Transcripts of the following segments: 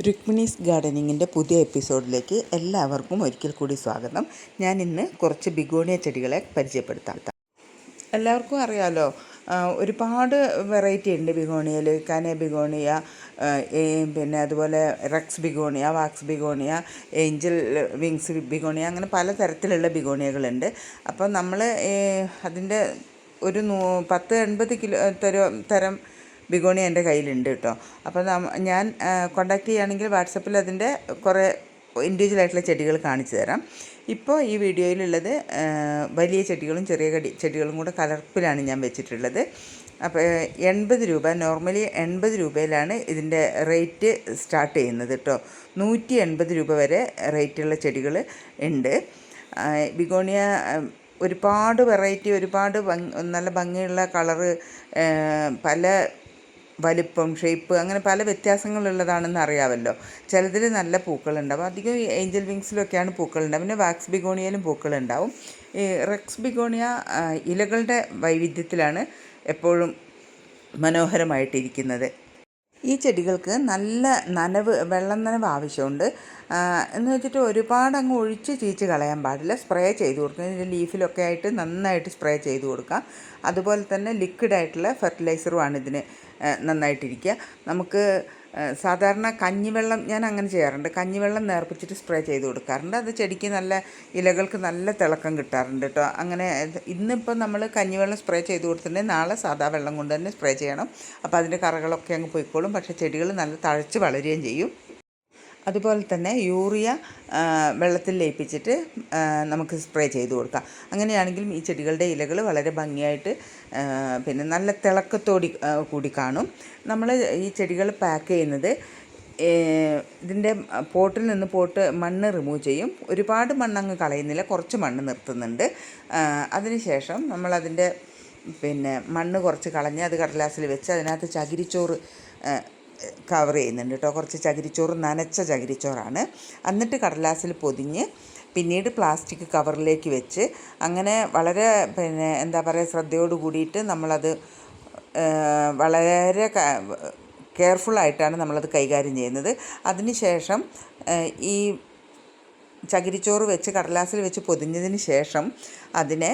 രുക്മിണീസ് ഗാർഡനിങ്ങിന്റെ പുതിയ എപ്പിസോഡിലേക്ക് എല്ലാവർക്കും ഒരിക്കൽ കൂടി സ്വാഗതം. ഞാൻ ഇന്ന് കുറച്ച് ബിഗോണിയ ചെടികളെ പരിചയപ്പെടുത്താം എല്ലാവർക്കും അറിയാലോ ഒരുപാട് വെറൈറ്റി ഉണ്ട് ബിഗോണിയയിൽ. കനെ ബിഗോണിയ പിന്നെ അതുപോലെ rex begonia wax begonia angel wings begonia അങ്ങനെ പല തരത്തിലുള്ള ബിഗോണിയകളുണ്ട്. അപ്പോൾ നമ്മൾ അതിന്റെ ഒരു നൂ പത്ത് എൺപത് കിലോ തരം ബിഗോണി എന്റെ കയ്യിലുണ്ട് കേട്ടോ. അപ്പോൾ ഞാൻ കോണ്ടാക്ട് ചെയ്യുകയാണെങ്കിൽ വാട്സപ്പിൽ അതിന്റെ കുറേ ഇൻഡിവിജ്വൽ ആയിട്ടുള്ള ചെടികൾ കാണിച്ചു തരാം. ഇപ്പോൾ ഈ വീഡിയോയിലുള്ളത് വലിയ ചെടികളും ചെറിയ കടി ചെടികളും കൂടെ കലർപ്പിലാണ് ഞാൻ വെച്ചിട്ടുള്ളത്. അപ്പോൾ എൺപത് രൂപ നോർമലി എൺപത് രൂപയിലാണ് ഇതിന്റെ റേറ്റ് സ്റ്റാർട്ട് ചെയ്യുന്നത് കേട്ടോ. നൂറ്റി എൺപത് രൂപ വരെ റേറ്റുള്ള ചെടികൾ ഉണ്ട്. ബിഗോണിയ ഒരുപാട് വെറൈറ്റി ഒരുപാട് നല്ല ഭംഗിയുള്ള കളറ് പല വലിപ്പം ഷേപ്പ് അങ്ങനെ പല വ്യത്യാസങ്ങളുള്ളതാണെന്ന് അറിയാമല്ലോ. ചിലതിൽ നല്ല പൂക്കളുണ്ടാവും. അധികം ഏഞ്ചൽ വിങ്സിലൊക്കെയാണ് പൂക്കളുണ്ടാവും പിന്നെ വാക്സ് ബിഗോണിയയിലും പൂക്കളുണ്ടാവും. ഈ റെക്സ് ബിഗോണിയ ഇലകളുടെ വൈവിധ്യത്തിലാണ് എപ്പോഴും മനോഹരമായിട്ടിരിക്കുന്നത്. ഈ ചെടികൾക്ക് നല്ല നനവ് വെള്ളം നനവ് ആവശ്യമുണ്ട്. എന്ന് വെച്ചിട്ട് ഒരുപാട് അങ്ങ് ഒഴിച്ച് ചീച്ച് കളയാൻ പാടില്ല. സ്പ്രേ ചെയ്ത് കൊടുക്കുക. ഇതിന്റെ ലീഫിലൊക്കെ ആയിട്ട് നന്നായിട്ട് സ്പ്രേ ചെയ്ത് കൊടുക്കാം അതുപോലെ തന്നെ ലിക്വിഡായിട്ടുള്ള ഫെർട്ടിലൈസറുമാണ് ഇതിന് നന്നായിട്ടിരിക്കുക. നമുക്ക് സാധാരണ കഞ്ഞിവെള്ളം ഞാൻ അങ്ങനെ ചെയ്യാറുണ്ട്. കഞ്ഞിവെള്ളം നേർപ്പിച്ചിട്ട് സ്പ്രേ ചെയ്ത് കൊടുക്കാറുണ്ട്. അത് ചെടിക്ക് നല്ല ഇലകൾക്ക് നല്ല തിളക്കം കിട്ടാറുണ്ട് കേട്ടോ അങ്ങനെ ഇന്നിപ്പോൾ നമ്മൾ കഞ്ഞിവെള്ളം സ്പ്രേ ചെയ്ത് കൊടുത്തിട്ടുണ്ടെങ്കിൽ നാളെ സാധാ വെള്ളം കൊണ്ട് തന്നെ സ്പ്രേ ചെയ്യണം. അപ്പോൾ അതിന്റെ കറകളൊക്കെ അങ്ങ് പോയിക്കോളും. പക്ഷേ ചെടികൾ നല്ല തഴച്ച് വളരുകയും ചെയ്യും. അതുപോലെ തന്നെ യൂറിയ വെള്ളത്തിൽ ലയിപ്പിച്ചിട്ട് നമുക്ക് സ്പ്രേ ചെയ്ത് കൊടുക്കാം. അങ്ങനെയാണെങ്കിലും ഈ ചെടികളുടെ ഇലകൾ വളരെ ഭംഗിയായിട്ട് പിന്നെ നല്ല തിളക്കത്തോടി കൂടി കാണും. നമ്മൾ ഈ ചെടികൾ പാക്ക് ചെയ്യുന്നത് ഇതിന്റെ പോട്ടിൽ നിന്ന് പോട്ട് മണ്ണ് റിമൂവ് ചെയ്യും. ഒരുപാട് മണ്ണങ്ങ് കളയുന്നില്ല കുറച്ച് മണ്ണ് നിർത്തുന്നുണ്ട്. അതിനുശേഷം നമ്മളതിന്റെ പിന്നെ മണ്ണ് കുറച്ച് കളഞ്ഞ് അത് കടലാസിൽ വെച്ച് അതിനകത്ത് ചകിരിച്ചോറ് കവർ ചെയ്യുന്നുണ്ട് കേട്ടോ. കുറച്ച് ചകിരിച്ചോറ് നനച്ച ചകിരിച്ചോറാണ്. എന്നിട്ട് കടലാസിൽ പൊതിഞ്ഞ് പിന്നീട് പ്ലാസ്റ്റിക് കവറിലേക്ക് വെച്ച് അങ്ങനെ വളരെ പിന്നെ എന്താ പറയുക ശ്രദ്ധയോട് കൂടിയിട്ട് നമ്മളത് വളരെ കെയർഫുള്ളായിട്ടാണ് നമ്മളത് കൈകാര്യം ചെയ്യുന്നത്. അതിനുശേഷം ശേഷം ഈ ചകിരിച്ചോറ് വെച്ച് കടലാസിൽ വെച്ച് പൊതിഞ്ഞതിന് ശേഷം അതിനെ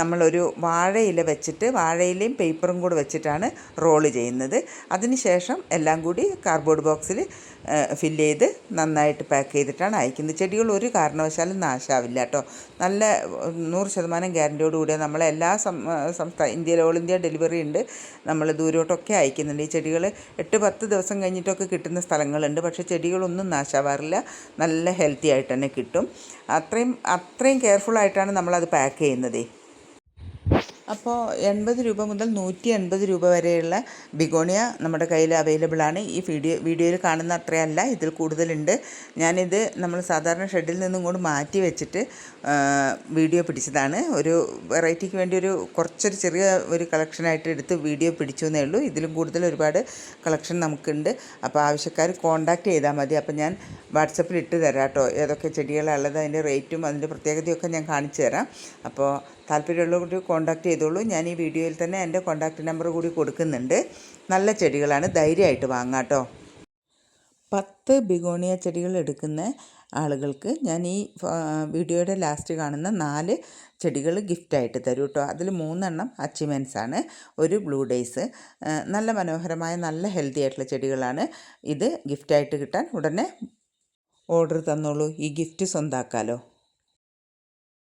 നമ്മളൊരു വാഴയില വെച്ചിട്ട് വാഴയിലയും പേപ്പറും കൂടെ വെച്ചിട്ടാണ് റോൾ ചെയ്യുന്നത്. അതിന് ശേഷം എല്ലാം കൂടി കാർഡ്ബോർഡ് ബോക്സിൽ ഫില്ല് ചെയ്ത് നന്നായിട്ട് പാക്ക് ചെയ്തിട്ടാണ് അയക്കുന്നത്. ചെടികൾ ഒരു കാരണവശാലും നാശാവില്ല കേട്ടോ. നല്ല നൂറ് ശതമാനം ഗ്യാരന്റിയോട് കൂടിയ നമ്മളെ എല്ലാ സംസ്ഥാന ഇന്ത്യയിൽ ഓൾ ഇന്ത്യ ഡെലിവറി ഉണ്ട്. നമ്മൾ ദൂരോട്ടൊക്കെ അയക്കുന്നുണ്ട്. ഈ ചെടികൾ എട്ട് പത്ത് ദിവസം കഴിഞ്ഞിട്ടൊക്കെ കിട്ടുന്ന സ്ഥലങ്ങളുണ്ട്. പക്ഷേ ചെടികളൊന്നും നാശാവാറില്ല. നല്ല ഹെൽത്തി ആയിട്ട് തന്നെ കിട്ടും. അത്രയും അത്രയും കെയർഫുൾ കെയർഫുള്ളായിട്ടാണ് നമ്മളത് പാക്ക് ചെയ്യുന്നത്. അപ്പോൾ എൺപത് രൂപ മുതൽ നൂറ്റി എൺപത് രൂപ വരെയുള്ള ബിഗോണിയ നമ്മുടെ കയ്യിൽ അവൈലബിൾ ആണ്. ഈ വീഡിയോ വീഡിയോയിൽ കാണുന്ന അത്രയല്ല ഇതിൽ കൂടുതലുണ്ട്. ഞാനിത് നമ്മൾ സാധാരണ ഷെഡിൽ നിന്നും ഇങ്ങോട്ട് മാറ്റി വെച്ചിട്ട് വീഡിയോ പിടിച്ചതാണ്. ഒരു വെറൈറ്റിക്ക് വേണ്ടി ഒരു കുറച്ചൊരു ചെറിയ ഒരു കളക്ഷനായിട്ട് എടുത്ത് വീഡിയോ പിടിച്ചു എന്നേ ഉള്ളൂ. ഇതിലും കൂടുതൽ ഒരുപാട് കളക്ഷൻ നമുക്കുണ്ട്. അപ്പോൾ ആവശ്യക്കാർ കോൺടാക്റ്റ് ചെയ്താൽ മതി. അപ്പോൾ ഞാൻ വാട്സപ്പിൽ ഇട്ട് തരാം കേട്ടോ. ഏതൊക്കെ ചെടികളുള്ളത് അതിന്റെ റേറ്റും അതിന്റെ പ്രത്യേകതയൊക്കെ ഞാൻ കാണിച്ചു തരാം. അപ്പോൾ താല്പര്യമുള്ളവർ കോൺടാക്റ്റ് ചെയ്തോളൂ ഞാൻ ഈ വീഡിയോയിൽ തന്നെ എന്റെ കോൺടാക്റ്റ് നമ്പർ കൂടി കൊടുക്കുന്നുണ്ട്. നല്ല ചെടികളാണ്. ധൈര്യമായിട്ട് വാങ്ങാം കേട്ടോ. പത്ത് ബിഗോണിയ ചെടികൾ എടുക്കുന്ന ആളുകൾക്ക് ഞാൻ ഈ വീഡിയോയുടെ ലാസ്റ്റ് കാണുന്ന നാല് ചെടികൾ ഗിഫ്റ്റായിട്ട് തരും കേട്ടോ. അതിൽ മൂന്നെണ്ണം അച്ചീവ്മെൻസാണ് ഒരു ബ്ലൂ ഡേയ്സ് നല്ല മനോഹരമായ നല്ല ഹെൽത്തി ആയിട്ടുള്ള ചെടികളാണ്. ഇത് ഗിഫ്റ്റായിട്ട് കിട്ടാൻ ഉടനെ ഓർഡർ തന്നോളൂ. ഈ ഗിഫ്റ്റ് സ്വന്താക്കാലോ.